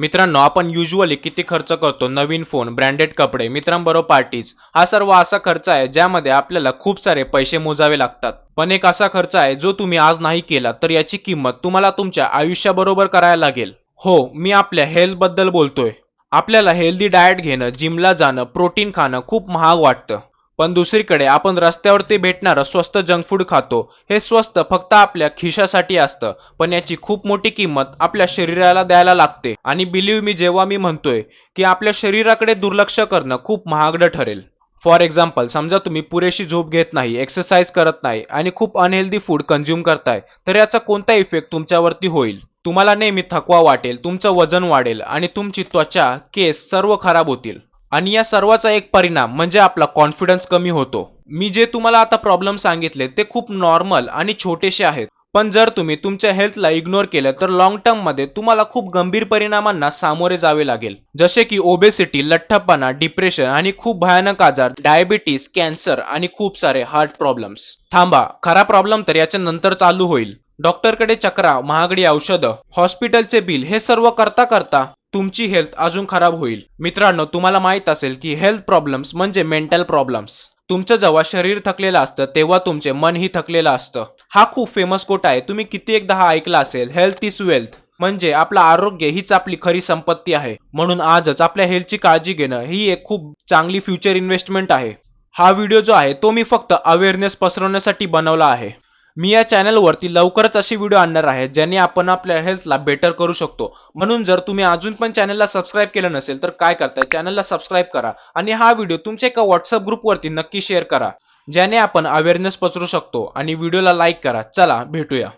मित्रांनो आपण युजली किती खर्च करतो? नवीन फोन ब्रँडेड कपडे मित्रांबरोबर पार्टीज हा सर्व असा खर्च आहे ज्यामध्ये आपल्याला खूप सारे पैसे मोजावे लागतात. पण एक असा खर्च आहे जो तुम्ही आज नाही केला तर याची किंमत तुम्हाला तुमच्या आयुष्याबरोबर करायला लागेल. हो मी आपल्या हेल्थबद्दल बोलतोय. आपल्याला हेल्दी डाएट घेणं जिमला जाणं प्रोटीन खाणं खूप महाग वाटतं. पण दुसरीकडे आपण रस्त्यावरती भेटणारं स्वस्त जंक फूड खातो. हे स्वस्त फक्त आपल्या खिशासाठी असतं पण याची खूप मोठी किंमत आपल्या शरीराला द्यायला लागते. आणि बिलीव्ह मी जेव्हा मी म्हणतोय की आपल्या शरीराकडे दुर्लक्ष करणं खूप महागडं ठरेल. फॉर एक्झाम्पल समजा तुम्ही पुरेशी झोप घेत नाही एक्सरसाइज करत नाही आणि खूप अनहेल्दी फूड कंझ्युम करताय तर याचा कोणता इफेक्ट तुमच्यावरती होईल? तुम्हाला नेहमी थकवा वाटेल तुमचं वजन वाढेल आणि तुमची त्वचा केस सर्व खराब होतील. आणि या सर्वाचा एक परिणाम म्हणजे आपला कॉन्फिडन्स कमी होतो. मी जे तुम्हाला आता प्रॉब्लेम सांगितले ते खूप नॉर्मल आणि छोटेसे आहेत. पण जर तुम्ही तुमच्या हेल्थला इग्नोर केलं तर लॉंग टर्ममध्ये तुम्हाला खूप गंभीर परिणामांना सामोरे जावे लागेल. जसे की ओबेसिटी लठ्ठपणा डिप्रेशन आणि खूप भयानक आजार डायबिटीस कॅन्सर आणि खूप सारे हार्ट प्रॉब्लेम्स थांबा खरा प्रॉब्लेम तर याच्या नंतर चालू होईल. डॉक्टरकडे चक्रा महागडी औषधं हॉस्पिटलचे बिल हे सर्व करता करता तुमची हेल्थ अजून खराब होईल. मित्रांनो तुम्हाला माहीत असेल की हेल्थ प्रॉब्लेम्स म्हणजे मेंटल प्रॉब्लेम्स तुमचं जेव्हा शरीर थकलेलं असतं तेव्हा तुमचे मनही थकलेलं असतं. हा खूप फेमस कोट आहे. तुम्ही किती एकदा हा ऐकला असेल हेल्थ इज वेल्थ म्हणजे आपलं आरोग्य हीच आपली खरी संपत्ती आहे. म्हणून आजच आपल्या हेल्थची काळजी घेणं ही एक खूप चांगली फ्युचर इन्व्हेस्टमेंट आहे. हा व्हिडिओ जो आहे तो मी फक्त अवेअरनेस पसरवण्यासाठी बनवला आहे. मी या चॅनलवरती लवकरच असे व्हिडिओ आणणार आहे ज्याने आपण आपल्या हेल्थला बेटर करू शकतो. म्हणून जर तुम्ही अजून पण चॅनलला सबस्क्राईब केलं नसेल तर काय करताय? चॅनलला सबस्क्राईब करा आणि हा व्हिडिओ तुमच्या एका व्हॉट्सअप ग्रुपवरती नक्की शेअर करा ज्याने आपण अवेअरनेस पसरू शकतो. आणि व्हिडिओला लाईक करा. चला भेटूया.